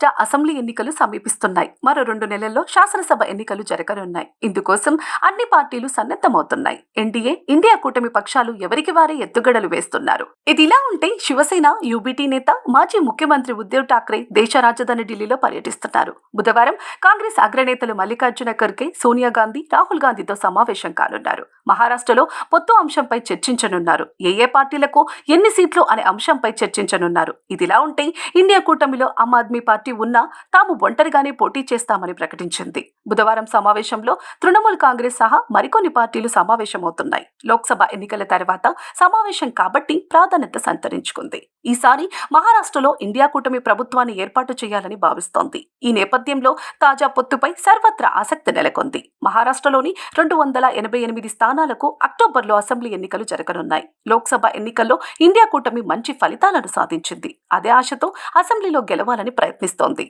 రాష్ట్ర అసెంబ్లీ ఎన్నికలు సమీపిస్తున్నాయి. మరో రెండు నెలల్లో శాసనసభ ఎన్నికలు జరగనున్నాయి. ఇందుకోసం అన్ని పార్టీలు సన్నద్ధమవుతున్నాయి. ఎన్డీఏ ఇండియా కూటమి పక్షాలు ఎవరికి వారే ఎత్తుగడలు వేస్తున్నారు. ఇది ఇలా ఉంటే శివసేన యూబీటీ నేత మాజీ ముఖ్యమంత్రి ఉద్దవ్ ఠాక్రే దేశ రాజధాని ఢిల్లీలో పర్యటిస్తున్నారు. బుధవారం కాంగ్రెస్ అగ్రనేతలు మల్లికార్జున ఖర్గే సోనియా గాంధీ రాహుల్ గాంధీతో సమావేశం కానున్నారు. మహారాష్ట్రలో పొత్తు అంశంపై చర్చించనున్నారు. ఏ ఏ పార్టీలకు ఎన్ని సీట్లు అనే అంశంపై చర్చించనున్నారు. ఇదిలా ఉంటే ఇండియా కూటమిలో ఆమ్ ఆద్మీ పార్టీ పార్టీ ఉన్నా తాము ఒంటరిగానే పోటీ చేస్తామని ప్రకటించింది. బుధవారం సమావేశంలో తృణమూల్ కాంగ్రెస్ సహా మరికొన్ని పార్టీలు సమావేశమవుతున్నాయి. లోక్సభ ఎన్నికల తర్వాత సమావేశం కాబట్టి ప్రాధాన్యత సంతరించుకుంది. ఈసారి మహారాష్ట్రలో ఇండియా కూటమి ప్రభుత్వాన్ని ఏర్పాటు చేయాలని భావిస్తోంది. ఈ నేపథ్యంలో తాజా పొత్తుపై సర్వత్రా ఆసక్తి నెలకొంది. మహారాష్ట్రలోని రెండు వందల ఎనభై ఎనిమిది స్థానాలకు అక్టోబర్లో అసెంబ్లీ ఎన్నికలు జరగనున్నాయి. లోక్సభ ఎన్నికల్లో ఇండియా కూటమి మంచి ఫలితాలను సాధించింది. అదే ఆశతో అసెంబ్లీలో గెలవాలని ప్రయత్నిస్తోంది.